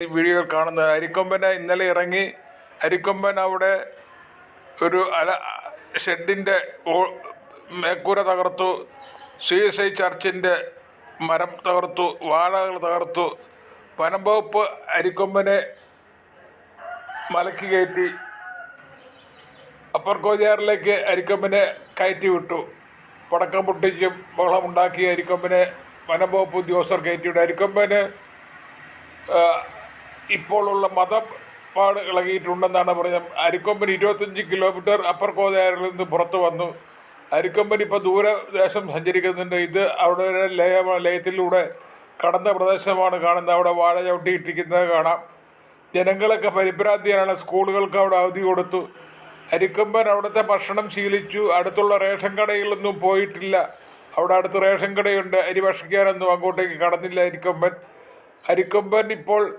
ഈ വീഡിയോ കാണുന്നത് അരിക്കൊമ്പന് ഇന്നലെ ഇറങ്ങി അരിക്കൊമ്പൻ അവിടെ ഒരു അല ഷെഡിന്റെ മേക്കൂര തകർത്തു സി എസ് ഐ ചർച്ചിന്റെ മരം തകർത്തു വാഴകൾ തകർത്തു. വനംവകുപ്പ് അരിക്കൊമ്പനെ മലക്കി കയറ്റി അപ്പർ കോജാറിലേക്ക് അരിക്കൊമ്പനെ കയറ്റി വിട്ടു. പടക്കം പൊട്ടിച്ചും ബഹളമുണ്ടാക്കി അരിക്കൊമ്പനെ വനംവകുപ്പ് ഉദ്യോഗസ്ഥർ കയറ്റിവിട്ടു അരിക്കൊമ്പന് ഇപ്പോഴുള്ള പാട് ഇളകിയിട്ടുണ്ടെന്നാണ് പറഞ്ഞത് അരിക്കൊമ്പൻ ഇരുപത്തഞ്ച് കിലോമീറ്റർ അപ്പർ കോതയാറിൽ നിന്ന് പുറത്തു വന്നു. അരിക്കൊമ്പൻ ഇപ്പോൾ ദൂരദേശം സഞ്ചരിക്കുന്നുണ്ട്. ഇത് അവിടെ ഒരു ലയ ലയത്തിലൂടെ കടന്ന പ്രദേശമാണ് കാണുന്നത്. അവിടെ വാഴ ചവിട്ടിയിട്ടിരിക്കുന്നത് കാണാം. ജനങ്ങളൊക്കെ പരിഭ്രാന്തിയാണ് സ്കൂളുകൾക്ക് അവിടെ അവധി കൊടുത്തു. അരിക്കൊമ്പൻ അവിടുത്തെ ഭക്ഷണം ശീലിച്ചു. അടുത്തുള്ള റേഷൻ കടയിലൊന്നും പോയിട്ടില്ല. അവിടെ അടുത്ത് റേഷൻ കടയുണ്ട്. അരി ഭക്ഷിക്കാനൊന്നും അങ്ങോട്ടേക്ക് കടന്നില്ല അരിക്കൊമ്പൻ. അരിക്കൊമ്പൻ ഇപ്പോൾ